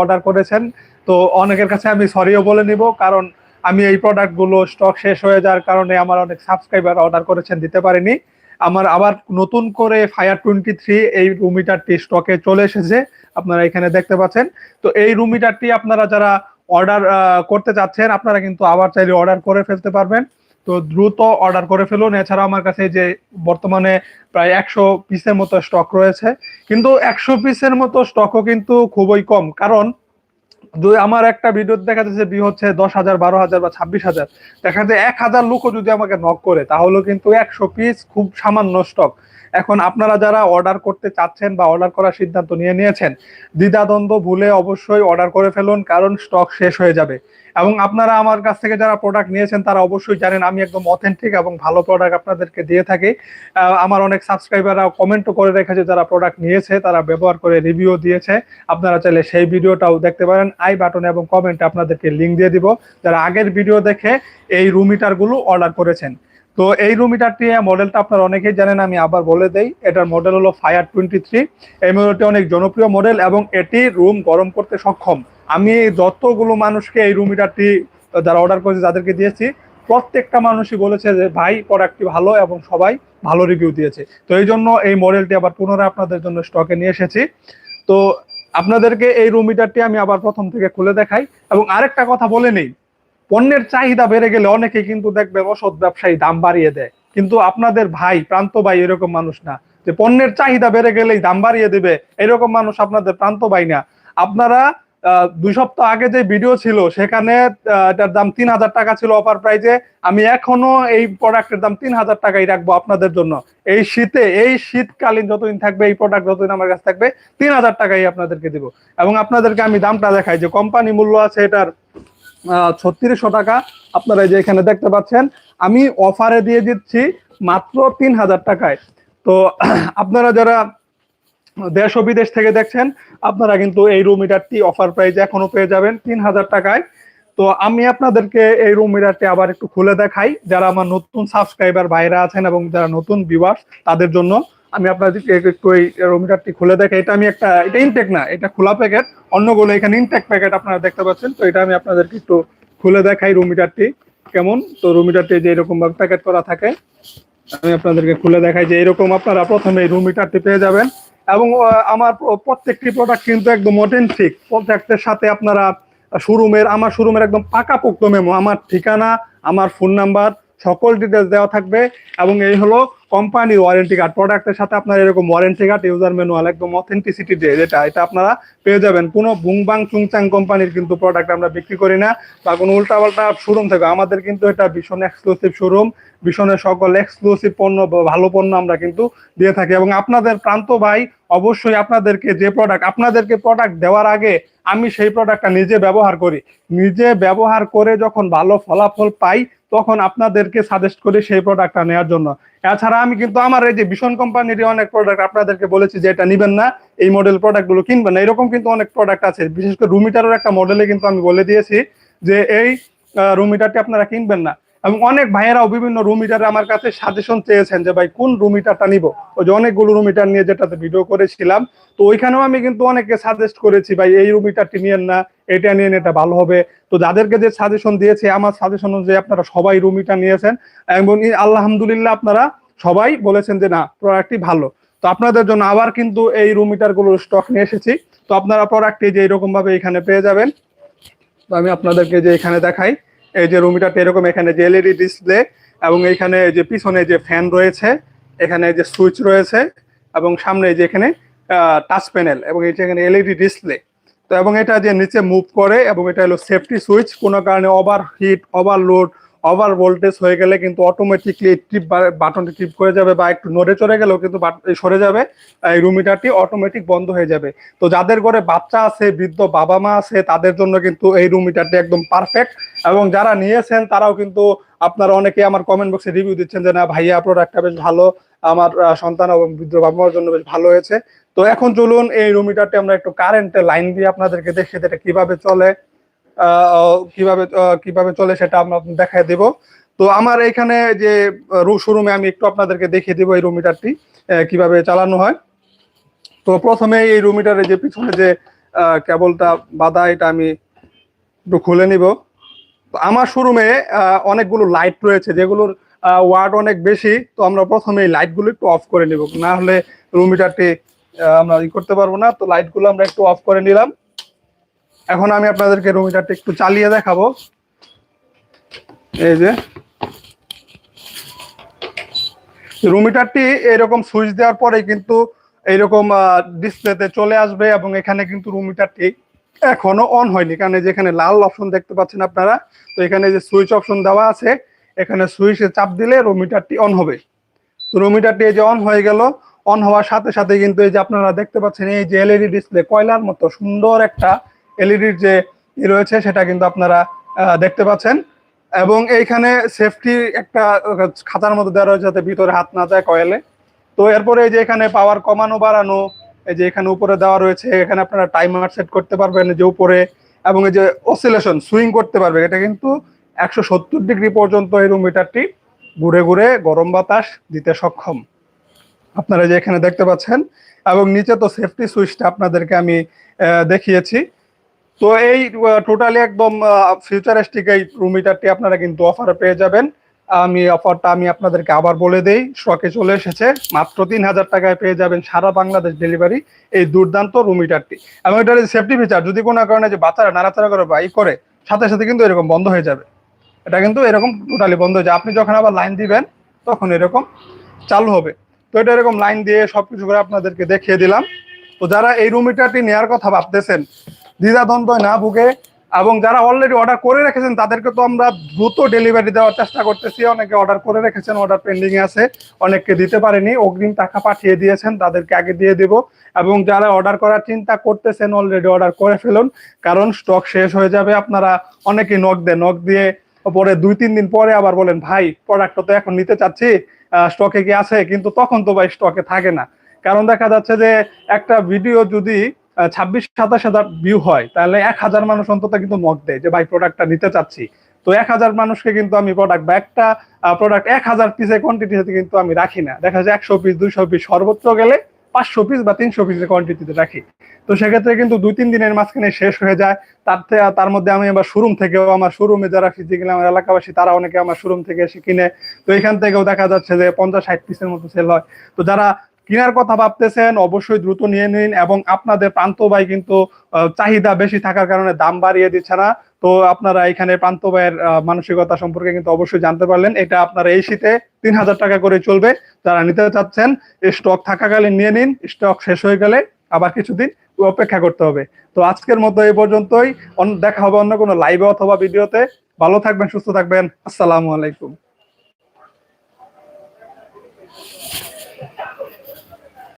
Order করেছেন, তো অনেকের কাছে আমি সরিও বলে নিব, কারণ আমি এই প্রোডাক্টগুলো স্টক শেষ হয়ে যাওয়ার কারণে আমার অনেক সাবস্ক্রাইবার অর্ডার করেছেন, দিতে পারিনি। আমার আবার নতুন করে ফায়ার টোয়েন্টি থ্রি এই রুম হিটারটি স্টকে চলে এসেছে, আপনারা এখানে দেখতে পাচ্ছেন। তো এই রুম হিটারটি আপনারা যারা অর্ডার করতে চাচ্ছেন, আপনারা কিন্তু আবার চাইলে অর্ডার করে ফেলতে পারবেন। তো দ্রুত অর্ডার করে ফেলুন। এছাড়া আমার কাছে যে বর্তমানে প্রায় একশো পিসের মতো স্টক রয়েছে। কিন্তু একশো পিসের মতো স্টকও কিন্তু খুবই কম। কারণ আমার একটা ভিডিও দেখা যাচ্ছে বি হচ্ছে দশ হাজার, বারো হাজার বা ছাব্বিশ হাজার। দেখা যাচ্ছে এক হাজার লোকও যদি আমাকে নক করে, তাহলেও কিন্তু একশো পিস খুব সামান্য স্টক এখন আপনারা যারা অর্ডার করতে চাচ্ছেন বা অর্ডার করার সিদ্ধান্ত নিয়ে নিয়েছেন, দ্বিধাদ্বন্দ্ব ভুলে অবশ্যই অর্ডার করে ফেলুন, কারণ স্টক শেষ হয়ে যাবে। এবং আপনারা আমার কাছ থেকে যারা প্রোডাক্ট নিয়েছেন, তারা অবশ্যই জানেন আমি একদম অথেন্টিক এবং ভালো প্রোডাক্ট আপনাদেরকে দিয়ে থাকি। আমার অনেক সাবস্ক্রাইবাররা কমেন্টও করে রেখেছে, যারা প্রোডাক্ট নিয়েছে, তারা ব্যবহার করে রিভিউ দিয়েছে। আপনারা চাইলে সেই ভিডিওটাও দেখতে পারেন। আই বাটনে এবং কমেন্টে আপনাদেরকে লিঙ্ক দিয়ে দিব। যারা আগের ভিডিও দেখে এই রুমগুলো অর্ডার করেছেন। তো এই রুম হিটারটি মডেলটা আপনারা অনেকেই জানেন, আমি আবার বলে দেই। এটার মডেল হলো ফায়ার টোয়েন্টি থ্রি এই মডেলটি অনেক জনপ্রিয় মডেল এবং এটি রুম গরম করতে সক্ষম। আমি যতগুলো মানুষকে এই রুম হিটারটি যারা অর্ডার করেছে, যাদেরকে দিয়েছি, প্রত্যেকটা মানুষই বলেছে যে, ভাই প্রোডাক্টটি ভালো এবং সবাই ভালো রিভিউ দিয়েছে। তো এই জন্য এই মডেলটি আবার পুনরায় আপনাদের জন্য স্টকে নিয়ে এসেছি। তো আপনাদেরকে এই রুম হিটারটি আমি আবার প্রথম থেকে খুলে দেখাই। এবং আরেকটা কথা বলে নেই পণ্যের চাহিদা বেড়ে গেলে অনেকে কিন্তু দেখবেন অসৎ ব্যবসায়ী দাম বাড়িয়ে দেয়। কিন্তু আপনাদের ভাই, প্রান্ত ভাই এরকম মানুষ না। যে পণ্যের চাহিদা বেড়ে গেলেই দাম বাড়িয়ে দেবে, এরকম মানুষ আপনাদের প্রান্ত ভাই না। আপনারা দুই সপ্তাহ আগে যে ভিডিও ছিল, সেখানে এটার দাম তিন হাজার টাকা ছিল অফার প্রাইজে আমি এখনও এই প্রোডাক্টের দাম তিন হাজার টাকাই রাখব আপনাদের জন্য। এই শীতে, এই শীতকালীন যতদিন থাকবে, এই প্রোডাক্ট যতদিন আমার কাছে থাকবে, তিন হাজার টাকাই আপনাদেরকে দিব। এবং আপনাদেরকে আমি দামটা দেখাই যে কোম্পানি মূল্য আছে এটার ছত্রিশশো টাকা। আপনারা যে এখানে দেখতে পাচ্ছেন, আমি অফারে দিয়ে দিচ্ছি মাত্র তিন হাজার টাকায়। তো আপনারা যারা দেশ ও বিদেশ থেকে দেখছেন, আপনারা কিন্তু এই রুম মিটারটি অফার প্রাইস এখনও পেয়ে যাবেন তিন হাজার টাকায়। তো আমি আপনাদেরকে এই রুম মিটারটি আবার একটু খুলে দেখাই। যারা আমার নতুন সাবস্ক্রাইবার বাইরে আছেন এবং যারা নতুন ভিউয়ার্স তাদের জন্য আমি আপনাদেরকে একটু খুলে দেখে, এটা আমি একটা, এটা ইনটেক না, এটা খোলা প্যাকেট অন্যগুলো এখানে ইনটেক প্যাকেট আপনারা দেখতে পাচ্ছেন, তো এটা আমি আপনাদেরকে একটু খুলে দেখাই রুমিটারটি কেমন। তো রুমিটারটি যে এরকম ভাবে প্যাকেট করা থাকে, আমি আপনাদেরকে খুলে দেখাই যে এরকম আপনারা প্রথমে রুমিটারটি পেয়ে যাবেন। এবং আমার প্রত্যেকটি প্রোডাক্ট কিন্তু একদম অথেন্টিক প্রত্যেকটার সাথে আপনারা শোরুমের আমার শোরুমের একদম পাকা পোক্ত মেমো আমার ঠিকানা, আমার ফোন নাম্বার সকল ডিটেলস দেওয়া থাকবে। এবং এই হলো কোম্পানির ওয়ারেন্টি কার্ড প্রোডাক্টের সাথে আপনার এরকম ওয়ারেন্টি কার্ড ইউজার ম্যানুয়াল একদম অথেন্টিসিটি দিয়ে যেটা, এটা আপনারা পেয়ে যাবেন। কোনো বুংবাং চুংচাং কোম্পানির কিন্তু প্রোডাক্ট আমরা বিক্রি করি না বা কোনো উল্টাপাল্টা শোরুম থেকে। আমাদের কিন্তু এটা ভীষণ এক্সক্লুসিভ শোরুম ভীষণের সকল এক্সক্লুসিভ পণ্য, ভালো পণ্য আমরা কিন্তু দিয়ে থাকি। এবং আপনাদের প্রান্ত ভাই অবশ্যই আপনাদেরকে যে প্রোডাক্ট আপনাদেরকে প্রোডাক্ট দেওয়ার আগে আমি সেই প্রোডাক্টটা নিজে ব্যবহার করি। নিজে ব্যবহার করে যখন ভালো ফলাফল পাই, তখন আপনাদেরকে সাজেস্ট করি সেই প্রোডাক্টটা নেওয়ার জন্য। এছাড়া আমি কিন্তু আমার এই যে ভীষণ কোম্পানির অনেক প্রোডাক্ট আপনাদেরকে বলেছি যে এটা নিবেন না, এই মডেল প্রোডাক্টগুলো কিনবেন না। এরকম কিন্তু অনেক প্রোডাক্ট আছে। বিশেষ করে রুমিটারের একটা মডেলে কিন্তু আমি বলে দিয়েছি যে এই রুমিটারটি আপনারা কিনবেন না। এবং অনেক ভাইয়েরাও বিভিন্ন রুম হিটারে আমার কাছে সাজেশন চেয়েছেন যে, ভাই, কোন রুম হিটারটা নিবো? ওই যে অনেকগুলো রুম হিটার নিয়ে যেটাতে ভিডিও করেছিলাম। তো ওইখানেও আমি কিন্তু অনেকে সাজেস্ট করেছি, ভাই, এই রুম হিটারটি নিয়েন না, এটা নিয়ে এটা ভালো হবে। তো যাদেরকে যে সাজেশন দিয়েছে, আমার সাজেশন অনুযায়ী আপনারা সবাই রুম হিটার নিয়েছেন। এবং আলহামদুলিল্লাহ আপনারা সবাই বলেছেন যে, না প্রোডাক্টটি ভালো। তো আপনাদের জন্য আবার কিন্তু এই রুম হিটারগুলোর স্টক নিয়ে এসেছি। তো আপনারা প্রোডাক্টটি যে এরকম ভাবে এখানে পেয়ে যাবেন। তো আমি আপনাদেরকে যে এখানে দেখাই। এই যে রুমিটারটা এরকম এখানে যে এলইডি ডিসপ্লে এবং এখানে যে পিছনে যে ফ্যান রয়েছে, এখানে যে সুইচ রয়েছে এবং সামনে যে এখানে টাচ প্যানেল এবং এটা এখানে এলইডি ডিসপ্লে। তো এবং এটা যে নিচে মুভ করে এবং এটা হলো সেফটি সুইচ কোনো কারণে over heat overload over voltage হয়ে গেলে কিন্তু অটোমেটিকলি টিপ বাটনটি টিপ করে যাবে বা একটু নড়ে চড়ে গেলেও কিন্তু সরে যাবে এই রুমিটারটি অটোমেটিক বন্ধ হয়ে যাবে। তো যাদের ঘরে বাচ্চা আছে, বৃদ্ধ বাবা মা আছে, তাদের জন্য কিন্তু এই রুমিটারটি একদম পারফেক্ট এবং যারা নিয়েছেন, তারাও কিন্তু আপনারা অনেকে আমার কমেন্ট বক্সে রিভিউ দিচ্ছেন যে, না ভাইয়া প্রোডাক্টটা বেশ ভালো। আমার সন্তান এবং বৃদ্ধ বাবা মার জন্য বেশ ভালো হয়েছে। তো এখন চলুন এই রুমিটারটি আমরা একটু কারেন্টের লাইন দিয়ে আপনাদেরকে দেখে এটা কীভাবে চলে। কীভাবে কীভাবে চলে সেটা আমরা দেখাই দেব। তো আমার এখানে যে শোরুমে আমি একটু আপনাদেরকে দেখিয়ে দেবো এই রুমিটারটি কীভাবে চালানো হয়। তো প্রথমে এই রুমিটারের যে পিছনে যে কেবলটা বাধা, এটা আমি একটু খুলে নিব। আমার শোরুমে অনেকগুলো লাইট রয়েছে, যেগুলোর ওয়ার্ড অনেক বেশি, তো আমরা প্রথমে এই লাইটগুলো একটু অফ করে নিব। না হলে রুম হিটারটি আমরা ই করতে পারব না, তো লাইটগুলো আমরা একটু অফ করে নিলাম। এখন আমি আপনাদেরকে রুম হিটারটি একটু চালিয়ে দেখাবো। এই যে। রুম হিটারটি এরকম সুইচ দেওয়ার পরে কিন্তু এইরকম ডিসপ্লেতে চলে আসবে এবং এখানে কিন্তু রুম হিটারটি এখনও অন হয়নি। কারণ এই যে এখানে লাল অপশন দেখতে পাচ্ছেন আপনারা, তো এখানে যে সুইচ অপশন দেওয়া আছে, এখানে সুইচে চাপ দিলে রুম হিটারটি অন হবে। তো রুম হিটারটি এই যে অন হয়ে গেল অন হওয়ার সাথে সাথে কিন্তু এই যে আপনারা দেখতে পাচ্ছেন, এই যে এলইডি ডিসপ্লে কয়লার মতো সুন্দর একটা এলইডির যে ই রয়েছে, সেটা কিন্তু আপনারা দেখতে পাচ্ছেন। এবং এইখানে সেফটি একটা খাতার মধ্যে দেওয়া রয়েছে যাতে ভিতরে হাত না যায় কয়েলে। তো এরপরে এই যে এখানে পাওয়ার কমানো, বাড়ানো, এই যে এখানে উপরে দেওয়া রয়েছে, এখানে আপনারা টাইমার সেট করতে পারবেন যে উপরে, এবং এই যে অসিলেশন সুইং করতে পারবে এটা কিন্তু একশো সত্তর ডিগ্রি পর্যন্ত এই রুম মিটারটি ঘুরে ঘুরে গরম বাতাস দিতে সক্ষম। আপনারা যে এখানে দেখতে পাচ্ছেন, এবং নিচে তো সেফটি সুইচটা আপনাদেরকে আমি দেখিয়েছি। তো এই টোটালি একদম ফিউচারিস্টিক এই রুম হিটারটি আপনারা কিন্তু অফারে পেয়ে যাবেন। আমি অফারটা আমি আপনাদেরকে আবার বলে দেই স্টকে চলে এসেছে, মাত্র তিন হাজার টাকায় পেয়ে যাবেন সারা বাংলাদেশ ডেলিভারি এই দুর্দান্ত রুম হিটারটি এবং এটার সেফটি ফিচার যদি কোনো কারণে যে বাচ্চারা নাড়াচাড়া করে বা ই করে, সাথে সাথে কিন্তু এরকম বন্ধ হয়ে যাবে। এটা কিন্তু এরকম টোটালি বন্ধ হয়ে যায়। আপনি যখন আবার লাইন দিবেন, তখন এরকম চালু হবে। তো এটা এরকম লাইন দিয়ে সবকিছু করে আপনাদেরকে দেখিয়ে দিলাম। তো যারা এই রুম হিটারটি নেওয়ার কথা ভাবতেছেন দ্বিধাদ্বন্দ্ব না ভুগে এবং যারা অলরেডি অর্ডার করে রেখেছেন, তাদেরকে তো আমরা দ্রুত ডেলিভারি দেওয়ার চেষ্টা করতেছি। অনেকে অর্ডার করে রেখেছেন অর্ডার পেন্ডিং এ আছে। অনেককে দিতে পারেনি। অগ্রিম টাকা পাঠিয়ে দিয়েছেন, তাদেরকে আগে দিয়ে দেব। এবং যারা অর্ডার করার চিন্তা করতেছেন অলরেডি অর্ডার করে ফেলুন, কারণ স্টক শেষ হয়ে যাবে। আপনারা অনেকেই নক দেয় নক দিয়ে পরে দুই, তিন দিন পরে আবার বলেন, ভাই প্রোডাক্টটা তো এখন নিতে চাচ্ছি স্টকে কি আছে? কিন্তু তখন তো ভাই স্টকে থাকে না। কারণ দেখা যাচ্ছে যে একটা ভিডিও যদি ছাব্বিশ, সাতাশ হাজার ভিউ হয়, তাহলে এক হাজার মানুষ অন্তত কিন্তু নক দেয় যে, ভাই প্রোডাক্টটা নিতে চাচ্ছি। তো এক হাজার মানুষকে কিন্তু আমি প্রোডাক্ট বা একটা প্রোডাক্ট এক হাজার পিসের কোয়ান্টিটিতে কিন্তু আমি রাখি না। দেখা যায় একশো পিস দুইশো পিস সর্বোচ্চ গেলে পাঁচশো পিস বা তিনশো পিসের কোয়ান্টিটিতে রাখি। তো সেক্ষেত্রে কিন্তু দুই, তিন দিনের মাঝখানে শেষ হয়ে যায়। তার তার মধ্যে আমি আবার শোরুম থেকেও আমার শোরুমে যারা ফিজিক্যালি আমার এলাকাবাসী, তারা অনেকে আমার শোরুম থেকে এসে কিনে। তো এখান থেকেও দেখা যাচ্ছে যে, পঞ্চাশ, ষাট পিসের মতো সেল হয়। তো যারা কেনার কথা ভাবতেছেন, অবশ্যই দ্রুত নিয়ে নিন এবং আপনাদের প্রান্ত ভাই কিন্তু চাহিদা বেশি থাকার কারণে দাম বাড়িয়ে দিচ্ছে না। তো আপনারা এখানে প্রান্ত ভাইয়ের মানসিকতা সম্পর্কে কিন্তু অবশ্যই জানতে পারলেন। এটা আপনারা এই শীতে তিন হাজার টাকা করে চলবে। যারা নিতে চাচ্ছেন স্টক থাকাকালীন নিয়ে নিন, স্টক শেষ হয়ে গেলে আবার কিছুদিন অপেক্ষা করতে হবে। তো আজকের মতো এই পর্যন্তই। দেখা হবে অন্য কোনো লাইভে অথবা ভিডিওতে ভালো থাকবেন, সুস্থ থাকবেন। আসসালামু আলাইকুম।